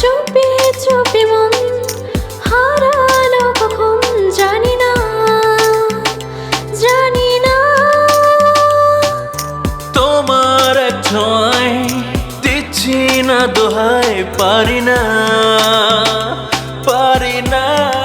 চুপি চুপি মন জানি না জানি না। তোমার না দোহায় পারি না পারি না।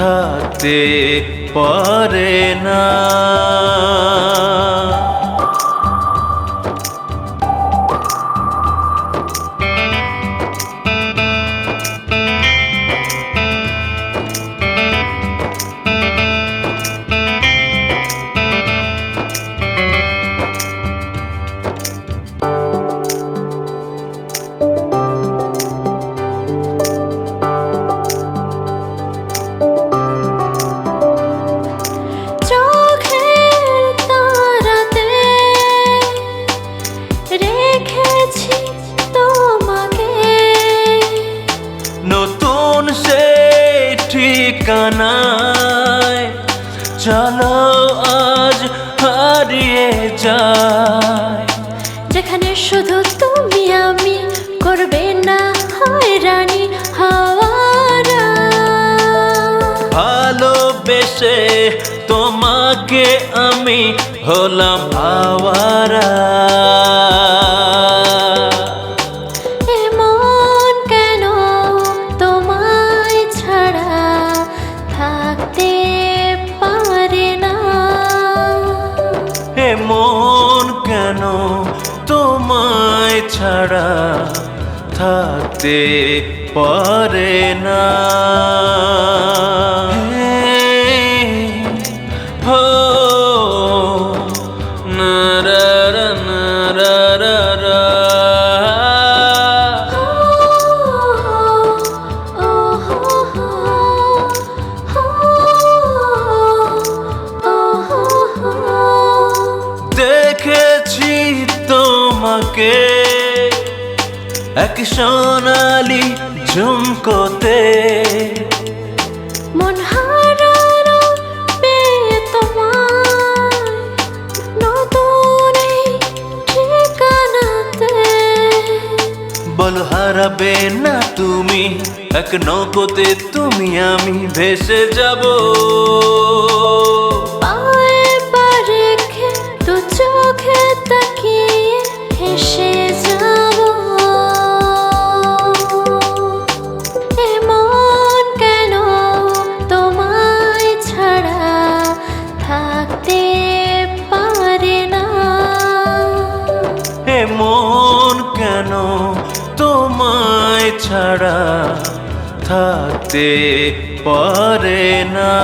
থাকতে পারে না। ঠিকানায়। চলো আজ হারিয়ে যায় যেখানে শুধু তুমি আমি করবে না হয়রানি হাওয়ারা। ভালোবেসে তোমাকে আমি হলাম আওয়ারা ছাড়া থাকতে পারে না। দেখেছি এক সোনালি ঝুমকোতে। মন হারানো পেয়ে তোমায় নতুন ঠিকানাতে। বলো হারাবে না তুমি এক নৌকোতে তুমি আমি ভেসে যাব। ছাড়া থাকতে পারে না।